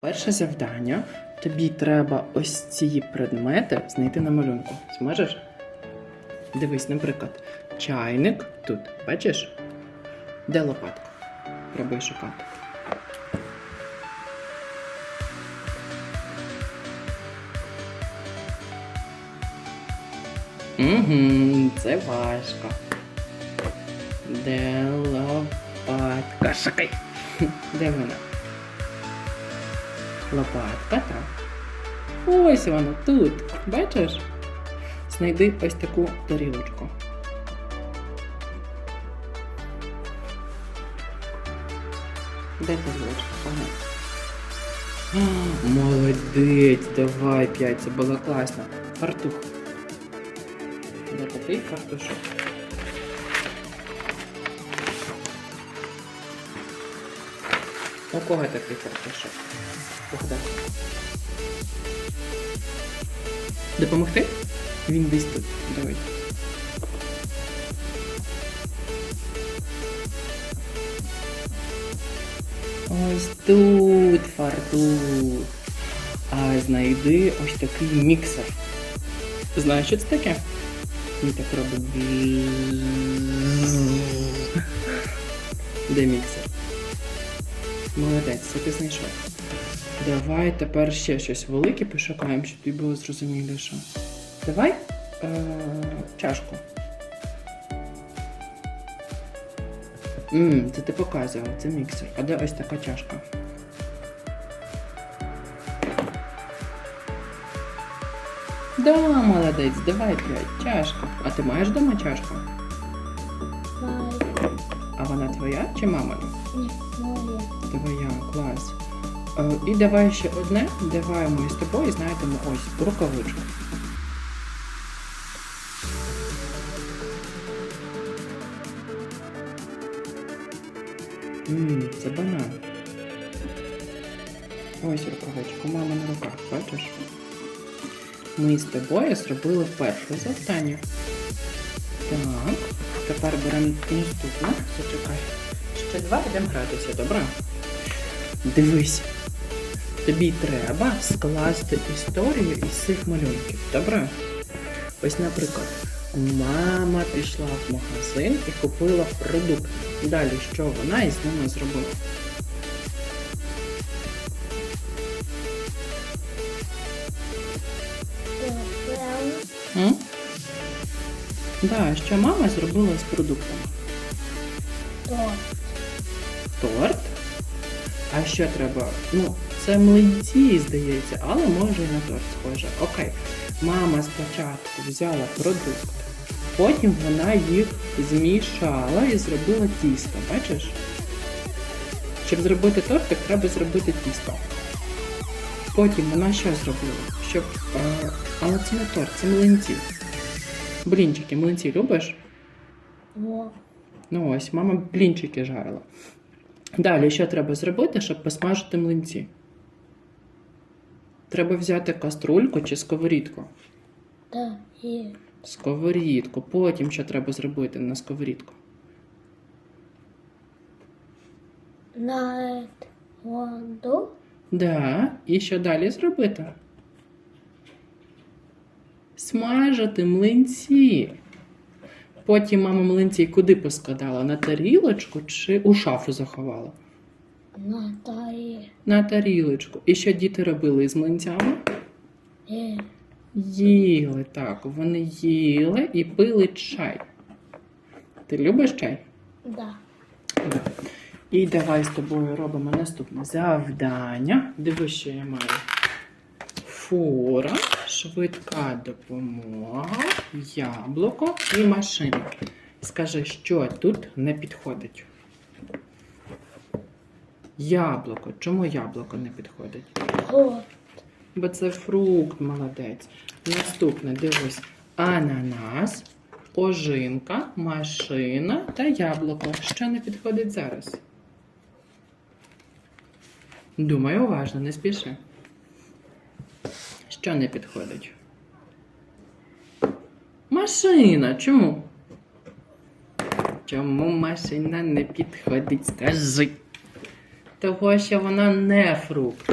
Перше завдання. Тобі треба ось ці предмети знайти на малюнку. Зможеш? Дивись, наприклад, чайник тут. Бачиш? Де лопатка? Пробуй шукати. Угу, це важко. Де лопатка? Шукай. Де вона? Лопатка, так. Ось вона тут. Бачиш? Знайди ось таку тарілочку. Де? Ага. Молодець, давай п'ять, це було класно. Фартух. Де такий У кого такий фартушок? Допомогти? Він десь тут. Давай. Ось тут фартух. А знайди ось такий міксер. Знаєш, що це таке? Він так робить. Де міксер? Молодець, це ти знайшов. Давай тепер ще щось велике пошукаємо, щоб тобі було зрозуміліше. Давай е- чашку. Ммм, це ти показував, це міксер. А де ось така чашка? Да, молодець, давай п'ять. Чашка. А ти маєш вдома чашку? Маю. А вона твоя чи мамина? Ні, моє. Твоя, клас. Е, і давай ще одне. Давай ми з тобою знайдемо ось рукавичку. Ммм, це банан. Ось рукавичка, у мами на руках, бачиш? Ми з тобою зробили перше завдання. Так, тепер беремо наступне. Зачекай. Ще два йдемо гратися, добре? Дивись. Тобі треба скласти історію із цих малюнків, добре? Ось, наприклад, мама пішла в магазин і купила продукти. Далі що вона із ними зробила? М? Да, що мама зробила з продуктами? То. Торт. А що треба? Ну, це млинці, здається, але може і на торт схоже. Окей. Мама спочатку взяла продукти, потім вона їх змішала і зробила тісто. Бачиш? Щоб зробити тортик, треба зробити тісто. Потім вона що зробила? Щоб. Е, але це не торт, це млинці. Блінчики, млинці любиш? О. Ну ось, мама блінчики жарила. Далі, що треба зробити, щоб посмажити млинці? Треба взяти каструльку чи сковорідку. Та і Сковорідку. Потім що треба зробити на сковорідку? на воду. Да. І що далі зробити? Смажити млинці. Потім мама млинці куди поскладала? На тарілочку чи у шафу заховала? На та На тарілочку. І що діти робили з млинцями? Їли так, вони їли і пили чай. Ти любиш чай? да. Да. І давай з тобою робимо наступне завдання. Дивись, що я маю. Фура, швидка допомога, яблуко і машинки. Скажи, що тут не підходить? Яблуко. Чому яблуко не підходить? Бо це фрукт, молодець. Наступне, дивись, ананас, ожинка, машина та яблуко. Що не підходить зараз? Думай уважно, не спіши. Що не підходить? Машина. Чому? Чому машина не підходить? Скажи. Того, що вона не фрукт.